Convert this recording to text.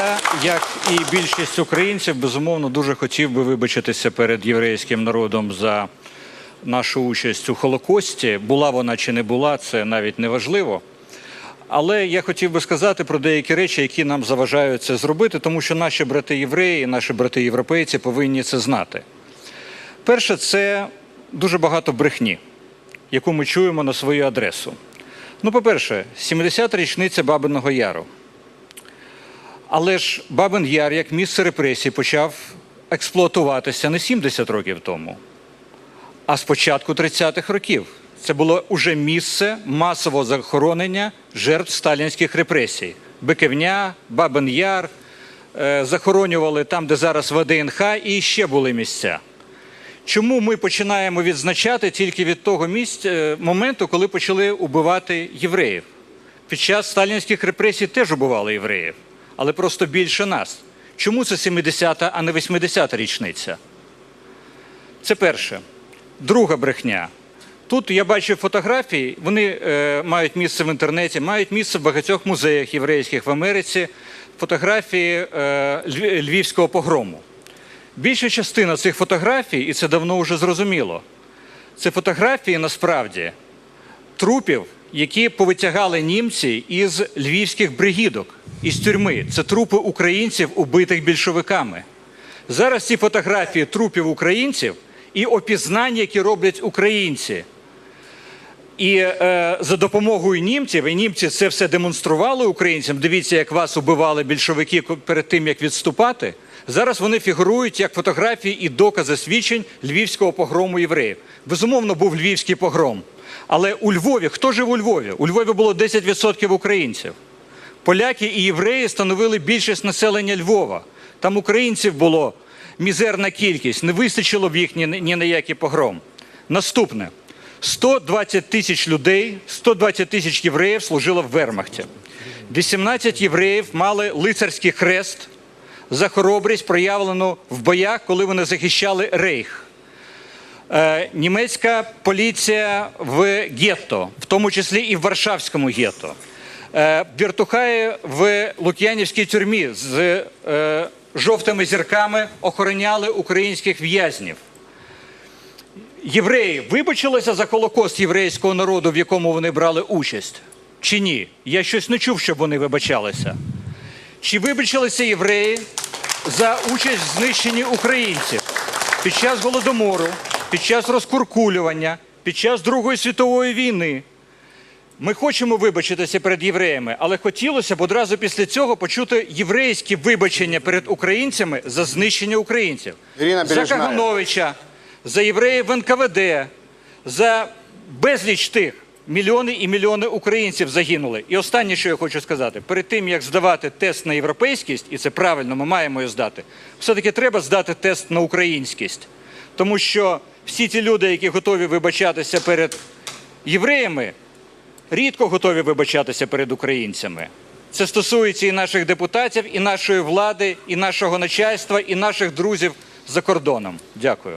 Я, як і більшість українців, безумовно, дуже хотів би вибачитися перед єврейським народом за нашу участь у Холокості. Була вона чи не була, це навіть не важливо. Але я хотів би сказати про деякі речі, які нам заважають це зробити, тому що наші брати євреї, наші брати європейці повинні це знати. Перше, це дуже багато брехні, яку ми чуємо на свою адресу. Ну, по-перше, 70-та річниця Бабиного Яру. Але ж Бабин Яр як місце репресій почав експлуатуватися не 70 років тому, а з початку 30-х років. Це було уже місце масового захоронення жертв сталінських репресій. Биківня, Бабин Яр, е, захоронювали там, де зараз ВДНХ, і ще були місця. Чому ми починаємо відзначати тільки від того місця, е, моменту, коли почали убивати євреїв? Під час сталінських репресій теж убивали євреїв, але просто більше нас. Чому це 70-та, а не 80-та річниця? Це перше. Друга брехня. Тут я бачу фотографії, вони е, мають місце в інтернеті, мають місце в багатьох музеях єврейських в Америці. Фотографії е, львівського погрому. Більша частина цих фотографій, і це давно вже зрозуміло, це фотографії насправді трупів, які повитягали німці із львівських бригідок, із тюрми. Це трупи українців, убитих більшовиками. Зараз ці фотографії трупів українців і опізнання, які роблять українці. І е, за допомогою німців, і німці це все демонстрували українцям. Дивіться, як вас убивали більшовики перед тим, як відступати. Зараз вони фігурують як фотографії і докази свідчень львівського погрому євреїв. Безумовно, був львівський погром. Але у Львові, хто жив у Львові? У Львові було 10% українців. Поляки і євреї становили більшість населення Львова. Там українців було мізерна кількість, не вистачило б їх ні, ні на який погром. Наступне: 120 тисяч людей, 120 тисяч євреїв служило в Вермахті. 18 євреїв мали лицарський хрест за хоробрість, проявлену в боях, коли вони захищали рейх. Е, німецька поліція в гетто, в тому числі і в Варшавському гетто. Е, в Лук'янівській тюрмі з е, жовтими зірками охороняли українських в'язнів. Євреї вибачилися за Холокост єврейського народу, в якому вони брали участь? Чи ні? Я щось не чув, щоб вони вибачалися. Чи вибачилися євреї за участь в знищенні українців під час голодомору, під час розкуркулювання, під час Другої світової війни? Ми хочемо вибачитися перед євреями, але хотілося б одразу після цього почути єврейські вибачення перед українцями за знищення українців. Ірина за Бережная. Кагановича, за євреїв в НКВД, за безліч тих. Мільйони і мільйони українців загинули. І останнє, що я хочу сказати, перед тим як здавати тест на європейськість, і це правильно, ми маємо його здати, все-таки треба здати тест на українськість. Тому що всі ті люди, які готові вибачатися перед євреями, рідко готові вибачатися перед українцями. Це стосується і наших депутатів, і нашої влади, і нашого начальства, і наших друзів за кордоном. Дякую.